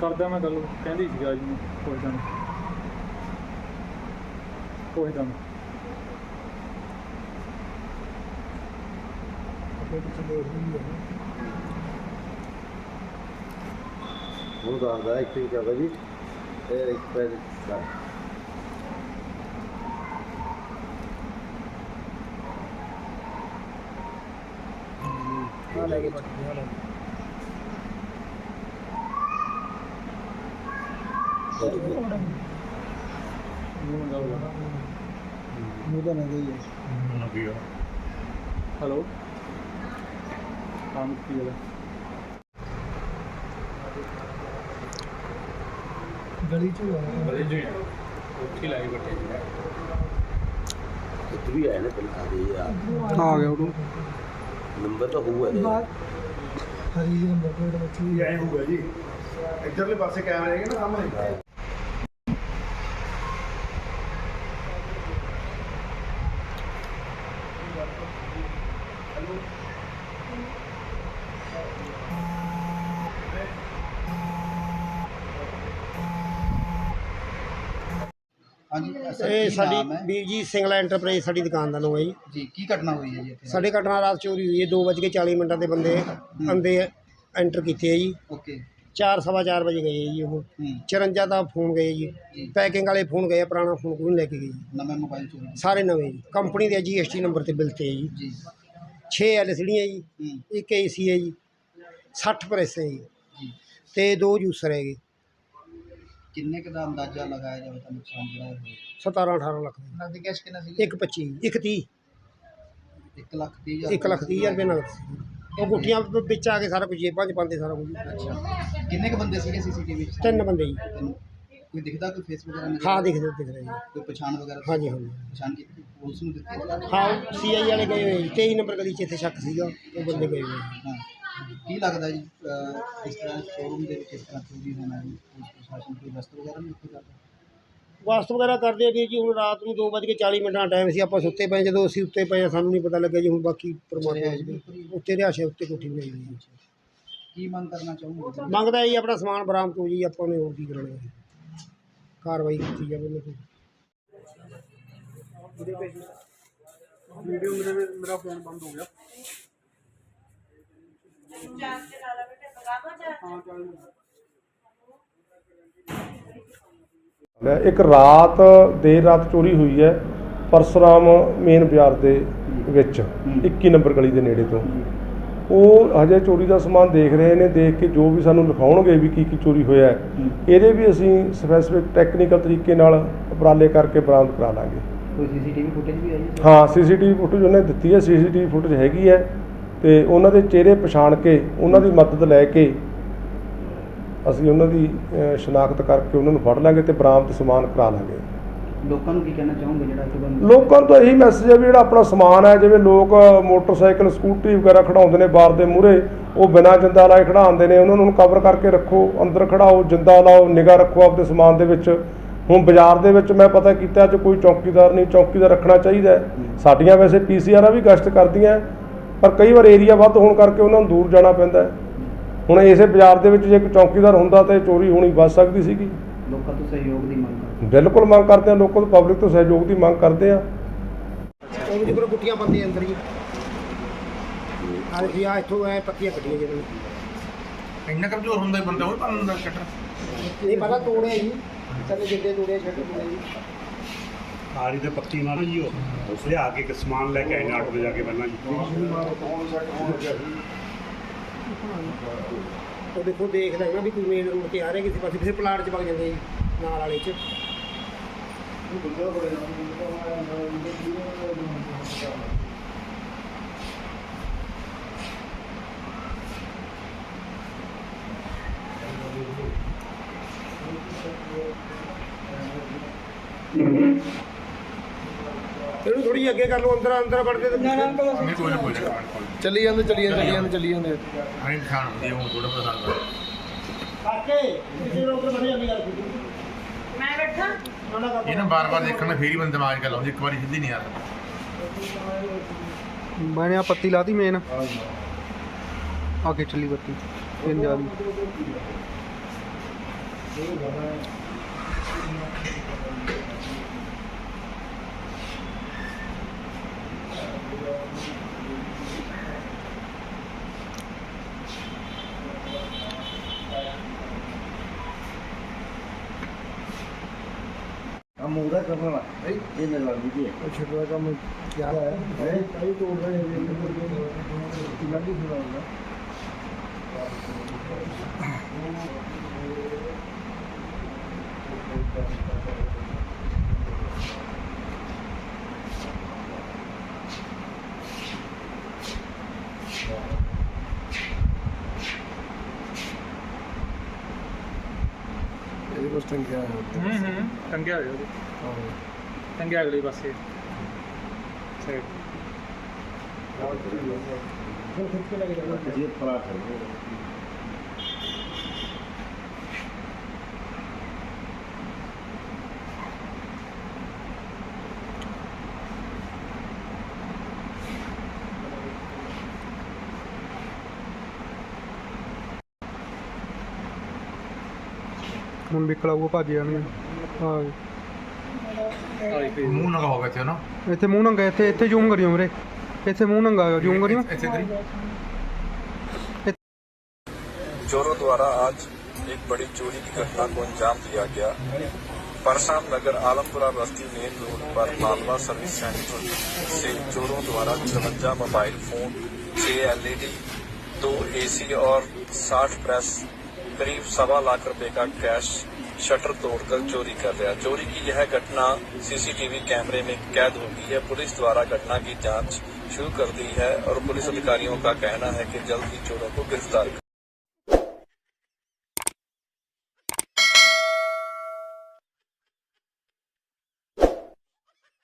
ਕਰਦਾ ਮੈਂ ਗੱਲ ਕਹਿੰਦੀ ਸੀਗਾ ਜੀ ਕੋਈ ਤਾਂ ਕੋਈ ਤਾਂ ਹੁਣ ਦੱਸਦਾ ਇੱਕ ਹੀ ਕਹਦਾ ਜੀ। ਇਹ ਇੱਕ ਪੈਸੇ ਦਾ ਆ ਲੈ ਕੇ ਪੱਟੀ ਆ ਲੈ ਤਾਂ ਨਹੀਂ ਗਈ ਹੈ? ਹੈਲੋ ਕੰਮ ਕੀ ਹੈ ਗਲੀ ਚ ਹੋਇਆ ਇੱਥੇ ਵੀ ਆਇਆ ਨਾ ਪਹਿਲਾਂ ਆ ਗਈ ਆ। ਆ ਗਿਆ ਉਹ ਨੰਬਰ ਤਾਂ ਹੋਊਗਾ ਇਹਦੇ ਹਰੀ ਜੀ ਨੰਬਰ ਪਲੇਟ ਬੱਚੀ ਐ ਹੋਊਗਾ ਜੀ। ਇੱਧਰਲੇ ਪਾਸੇ ਕੈਮਰੇ ਹੈਗੇ ਨਾ ਸਾਹਮਣੇ। ਹਾਂਜੀ ਇਹ ਸਾਡੀ ਵੀਰ ਜੀ ਸਿੰਗਲਾ ਐਂਟਰਪ੍ਰਾਈਜ਼ ਸਾਡੀ ਦੁਕਾਨ ਦਾ ਨਾਮ ਹੈ ਜੀ। ਜੀ ਕੀ ਘਟਨਾ ਹੋਈ ਹੈ ਜੀ ਇੱਥੇ? ਸਾਡੇ ਘਟਨਾ ਰਾਤ ਚੋਰੀ ਹੋਈ ਹੈ 2:40 ਮਿੰਟਾਂ ਦੇ ਬੰਦੇ ਅੰਦੇ ਐਂਟਰ ਕੀਤੇ ਹੈ ਜੀ। ਓਕੇ। ਚਾਰ ਸਵਾ ਚਾਰ ਵਜੇ ਗਏ ਹੈ ਜੀ ਉਹ। ਹੂੰ। 54 ਦਾ ਫੋਨ ਗਏ ਜੀ। ਜੀ। ਪੈਕਿੰਗ ਵਾਲੇ ਫੋਨ ਗਏ ਪੁਰਾਣਾ ਫੋਨ ਕੋਈ ਨਹੀਂ ਲੈ ਕੇ ਗਏ ਜੀ। ਨਵੇਂ ਮੋਬਾਈਲ ਚੋਰੀ ਸਾਰੇ ਨਵੇਂ ਜੀ। ਕੰਪਨੀ ਦੇ ਜੀਐਸਟੀ ਨੰਬਰ ਤੇ ਬਿੱਲ ਤੇ ਹੈ ਜੀ। ਜੀ। 6 ਐਲਸੀਡੀਆਂ ਜੀ ਹੂੰ। ਇੱਕ ਏਸੀ ਹੈ ਜੀ 60 ਪ੍ਰੈਸ ਹੈ ਜੀ। ਤੇ ਦੋ ਜੂਸਰ ਹੈਗੇ। ਕਿੰਨੇ ਕੁ ਦਾ ਅੰਦਾਜ਼ਾ ਲਗਾਇਆ ਜਾਵੇ ਤਾਂ ਨੁਕਸਾਨ ਜਿਹੜਾ ਹੋਇਆ? 17 18 ਲੱਖ ਦਾ। ਨਗਦੀ ਕੈਸ਼ ਕਿੰਨਾ ਸੀ ਇੱਕ 25 ਇੱਕ 30 1 ਲੱਖ 30 ਹਜ਼ਾਰ। ਇੱਕ ਲੱਖ 30 ਹਜ਼ਾਰ ਰੁਪਏ ਨਗਦ ਉਹ ਗੁੱਟੀਆਂ ਵਿੱਚ ਆ ਕੇ ਸਾਰਾ ਕੁਝ ਜੇਬਾਂ 'ਚ ਪਾਉਂਦੇ ਸਾਰਾ ਕੁਝ। ਅੱਛਾ। ਕਿੰਨੇ ਕੁ ਬੰਦੇ ਸੀਗੇ ਸੀਸੀਟੀਵੀ ਵਿੱਚ ਤਿੰਨ ਬੰਦੇ ਜੀ। ਕੋਈ ਦਿਖਦਾ ਕੋਈ ਫੇਸ ਵਗੈਰਾ ਨਜ਼ਰ ਹਾਂ ਦਿਖਦੇ ਦਿਖ ਰਹੇ ਜੀ। ਕੋਈ ਪਛਾਣ ਵਗੈਰਾ? ਹਾਂਜੀ ਹਾਂਜੀ। ਪਛਾਣ ਕੀਤੀ? ਪੁਲਿਸ ਨੂੰ ਦਿੱਤੀ? ਹਾਂ ਸੀਆਈ ਵਾਲੇ ਗਏ ਹੋਏ ਜੀ। 23 ਨੰਬਰ ਗਲੀ 'ਚ ਇੱਥੇ ਸ਼ੱਕ ਸੀਗਾ ਉਹ ਬੰਦੇ ਗਏ ਹੋਏ। ਜੀ। ਹਾਂ। ਕੀ ਲੱਗਦਾ ਜੀ ਅਹ, ਇਸ ਤਰ੍ਹਾਂ ਸ਼ੋਰੂਮ ਦੇ ਵਿੱਚ ਇਸ ਤਰ੍ਹਾਂ ਚੋਰੀ ਹੋਣਾ ਜੀ? ਪੁਲਿਸ ਪ੍ਰਸ਼ਾਸਨ ਕੋਈ ਗਸ਼ਤ ਵਗੈਰਾ ਨਹੀਂ ਉੱਥੇ ਕਰਦਾ? ਵਾਸਤ ਵਗੈਰਾ ਕਰਦੇ ਆ ਵੀਰ ਜੀ ਹੁਣ ਰਾਤ ਨੂੰ 2:40 ਮਿੰਟਾਂ ਦਾ ਟਾਈਮ ਸੀ ਆਪਾਂ ਸੁੱਤੇ ਪਏ ਜਦੋਂ ਅਸੀਂ ਉੱਤੇ ਪਏ ਸਾਨੂੰ ਨਹੀਂ ਪਤਾ ਲੱਗਾ ਜੀ ਹੁਣ ਬਾਕੀ ਪਰਮਾਤਮਾ ਦੀ ਉੱਤੇ ਰਿਹਾਸ਼ੇ ਉੱਤੇ ਕੋਠੀ ਬਣਾਈ ਹੋਈ ਹੈ ਕੀ ਮੰਗ ਕਰਨਾ ਚਾਹੋਗੇ? ਮੰਗਦਾ ਜੀ ਆਪਣਾ ਸਮਾਨ ਬਰਾਮਦ ਹੋ ਜੀ ਆਪਾਂ ਨੇ ਹੋਰ ਕੀ ਕਰਨਾ ਹੈ ਕਾਰਵਾਈ ਕੀਤੀ ਜਾਵੇ ਉਹਨਾਂ ਤੇ। ਵੀਡੀਓ ਮੇਰੇ ਮੇਰਾ ਫੋਨ ਬੰਦ ਹੋ ਗਿਆ। ਲੈ, ਇੱਕ ਰਾਤ ਦੇਰ ਰਾਤ ਚੋਰੀ ਹੋਈ ਹੈ ਪਰਸਰਾਮ ਮੇਨ ਬਾਜ਼ਾਰ ਦੇ ਵਿੱਚ 21 ਨੰਬਰ ਗਲੀ ਦੇ ਨੇੜੇ ਤੋਂ। ਉਹ ਹਜੇ ਚੋਰੀ ਦਾ ਸਮਾਨ ਦੇਖ ਰਹੇ ਨੇ ਦੇਖ ਕੇ ਜੋ ਵੀ ਸਾਨੂੰ ਲਿਖਾਉਣਗੇ ਵੀ ਕੀ ਕੀ ਚੋਰੀ ਹੋਇਆ ਹੈ, ਇਹਦੇ ਵੀ ਅਸੀਂ ਸਪੈਸੀਫਿਕ ਟੈਕਨੀਕਲ ਤਰੀਕੇ ਨਾਲ ਉਪਰਾਲੇ ਕਰਕੇ ਬਰਾਮਦ ਕਰਾ ਲਾਂਗੇ। ਕੋਈ ਸੀਸੀਟੀਵੀ ਫੁਟੇਜ ਵੀ ਆਈ ਹੈ? ਹਾਂ ਸੀਸੀਟੀਵੀ ਫੁਟੇਜ ਉਹਨੇ ਦਿੱਤੀ ਹੈ ਸੀਸੀਟੀਵੀ ਫੁਟੇਜ ਹੈਗੀ ਹੈ ਤੇ ਉਹਨਾਂ ਦੇ ਚਿਹਰੇ ਪਛਾਣ ਕੇ ਉਹਨਾਂ ਦੀ ਮਦਦ ਲੈ ਕੇ ਅਸੀਂ ਉਹਨਾਂ ਦੀ ਸ਼ਨਾਖਤ ਕਰਕੇ ਉਹਨਾਂ ਨੂੰ ਫੜ ਲਾਂਗੇ ਤੇ ਬਰਾਮਦ ਸਮਾਨ ਕਰਾ ਲਾਂਗੇ। ਲੋਕਾਂ ਨੂੰ ਕੀ ਕਹਿਣਾ ਚਾਹੋਗੇ ਜਿਹੜਾ ਕਿ ਬੰਦ ਲੋਕਾਂ ਤਾਂ ਇਹੀ ਮੈਸੇਜ ਹੈ ਵੀ ਜਿਹੜਾ ਆਪਣਾ ਸਮਾਨ ਹੈ ਜਿਵੇਂ ਲੋਕ ਮੋਟਰਸਾਈਕਲ ਸਕੂਟਰੀ ਵਗੈਰਾ ਖੜਾਉਂਦੇ ਨੇ ਬਾਰ ਦੇ ਮੂਹਰੇ ਉਹ ਬਿਨਾਂ ਜਿੰਦਾ ਲਾਏ ਖੜਾਉਂਦੇ ਨੇ ਉਹਨਾਂ ਨੂੰ ਕਵਰ ਕਰਕੇ ਰੱਖੋ ਅੰਦਰ ਖੜਾਓ ਜਿੰਦਾ ਲਾਓ ਨਿਗਾਹ ਰੱਖੋ ਆਪਦੇ ਸਮਾਨ ਦੇ ਵਿੱਚ ਹੁਣ ਬਾਜ਼ਾਰ ਦੇ ਵਿੱਚ ਮੈਂ ਪਤਾ ਕੀਤਾ ਅੱਜ ਕੋਈ ਚੌਕੀਦਾਰ ਨਹੀਂ ਚੌਕੀਦਾਰ ਰੱਖਣਾ ਚਾਹੀਦਾ। ਸਾਡੀਆਂ ਵੈਸੇ ਪੀਸੀਆਰਾਂ ਵੀ ਗਸ਼ਤ ਕਰਦੀਆਂ ਪਰ ਕਈ ਵਾਰ ਏਰੀਆ ਵੱਧ ਹੋਣ ਕਰਕੇ ਉਹਨਾਂ ਨੂੰ ਦੂਰ ਜਾਣਾ ਪੈਂਦਾ। ਹੁਣ ਇਸੇ ਬਾਜ਼ਾਰ ਦੇ ਵਿੱਚ ਜੇ ਇੱਕ ਚੌਕੀਦਾਰ ਹੁੰਦਾ ਤਾਂ ਚੋਰੀ ਹੋਣੀ ਬਚ ਸਕਦੀ ਸੀਗੀ ਲੋਕਾਂ ਤੋਂ ਸਹਿਯੋਗ ਦੀ ਮੰਗ ਬਿਲਕੁਲ ਮੰਗ ਕਰਦੇ ਆ ਲੋਕਾਂ ਤੋਂ ਪਬਲਿਕ ਤੋਂ ਸਹਿਯੋਗ ਦੀ ਮੰਗ ਕਰਦੇ ਆ। ਉਹ ਜਿਹੇ ਕੋਲ ਗੁੱਟੀਆਂ ਬੰਦੇ ਅੰਦਰ ਜੀ ਆ ਜੀ ਆ ਇੱਥੋਂ ਐ ਪੱਤੀਆਂ ਕੱਢੀਆਂ ਜਿਹਨਾਂ ਨੇ। ਇੰਨਾ ਕਮਜ਼ੋਰ ਹੁੰਦਾ ਹੀ ਬੰਦਾ ਉਹ ਤਾਂ ਅੰਦਰ ਕੱਟਣਾ ਨਹੀਂ ਪਹਿਲਾਂ ਤੋੜਿਆ ਜੀ। ਕਦੇ ਜਿੱਦੇ ਤੋੜਿਆ ਛੱਡ ਤੋੜਿਆ ਜੀ। ਆਰੀ ਦੇ ਪੱਤੀ ਮਾਰੋ ਜੀ ਉਹ। ਲਿਆ ਕੇ ਇੱਕ ਸਮਾਨ ਲੈ ਕੇ ਆਏ ਨਾਟ ਤੇ ਜਾ ਕੇ ਪਹਿਲਾਂ ਜੀ। ਉਹ ਦੇਖੋ ਦੇਖ ਲੈਣਾ ਵੀ ਕੋਈ ਮੇਨ ਰੋਡ ਤੇ ਆ ਰਿਹਾ ਕਿਸੇ ਪਾਸੇ ਕਿਸੇ ਪਲਾਟ 'ਚ ਵਗ ਜਾਂਦੇ ਜੀ ਨਾਲ ਵਾਲੇ 'ਚ। ਇਹਨੂੰ ਥੋੜੀ ਅੱਗੇ ਕਰ ਲਓ ਅੰਦਰ ਅੰਦਰ ਵੜਦੇ ਤੇ ਨਹੀਂ ਕੋਈ ਨਾ ਕੋਈ ਨਾ ਕੋਈ ਚੱਲੀ ਜਾਂਦੇ ਚੱਲੀ ਜਾਂਦੇ ਚੱਲੀ ਜਾਂਦੇ ਚੱਲੀ ਜਾਂਦੇ। ਹਾਂ ਇਨਸਾਨ ਹੁੰਦੀ ਉਹ ਥੋੜਾ ਲੱਗਦਾ। ਕਾਕੇ ਕਿਸੇ ਬੜੀ ਜਾਂਦੀ ਗੱਲ ਮੈਂ ਬੈਠਾ। ਇਹਨੂੰ ਬਾਰ-ਬਾਰ ਦੇਖਣ ਨਾਲ ਫੇਰ ਹੀ ਬੰਦਾ ਦਿਮਾਗ ਗੱਲ ਆਉਂਦੀ ਇੱਕ ਵਾਰੀ ਸਿੱਧੀ ਨਹੀਂ ਆਉਂਦਾ ਮੈਨੇ ਆ ਪੱਤੀ ਲਾਤੀ ਮੇਨ ਆ ਕੇ ਚੱਲੀ ਬੱਤੀ। ਫਿਰ ਜਾ ਰਹੀ। ਉਹਦਾ ਕਰਨ ਵਾਲਾ। ਇਹ ਮੇਰੇ ਨਾਲ ਵੀ ਹੈ ਛੋਟਾ ਕੰਮ ਕੀ ਹੈ? ਹੈ? ਕਈ ਤੋੜ ਰਹੇ ਨੇ। ਲੱਗੀ ਸੁਣਾ ਇਹਦੇ ਕੋਲ ਟੰਗਿਆ ਹੈ ਹੂੰ ਹੂੰ ਟੰਗਿਆ ਹੋਇਆ ਉਹਦੇ। ਟੰਗਿਆ ਅਗਲੇ ਪਾਸੇ। ਸਾਈਡ ਜੇ ਫਰਾਕ ਹੈ ਹੁਣ ਵਿਕਲਾ ਉਹ ਭੱਜ ਜਾਣਗੇ ਹਾਂ ਆਈ ਫੇਰ ਮੂੰਹ ਨਗਾ ਹੋਗਾ ਇੱਥੇ ਨਾ ਇੱਥੇ ਮੂੰਹ ਨੰਗਾ ਇੱਥੇ ਇੱਥੇ ਜ਼ੂਮ ਕਰਿਓ ਵੀਰੇ ਇੱਥੇ ਮੂੰਹ ਨੰਗਾ ਜ਼ੂਮ ਕਰਿਓ ਇੱਥੇ ਕਰੀ चोरों द्वारा आज एक बड़ी चोरी की घटना को अंजाम दिया गया परसाम नगर आलमपुरा बस्ती मेन रोड पर मालवा सर्विस सेंटर से चोरों द्वारा चौवंजा मोबाइल फोन छह एलईडी दो एसी और 60 प्रेस करीब सवा लाख रुपए का कैश शटर तोड़कर चोरी कर लिया चोरी की यह घटना सीसीटीवी कैमरे में कैद हो गई है पुलिस द्वारा घटना की जांच शुरू कर दी है और पुलिस अधिकारियों का कहना है कि जल्द ही चोरों को गिरफ्तार कर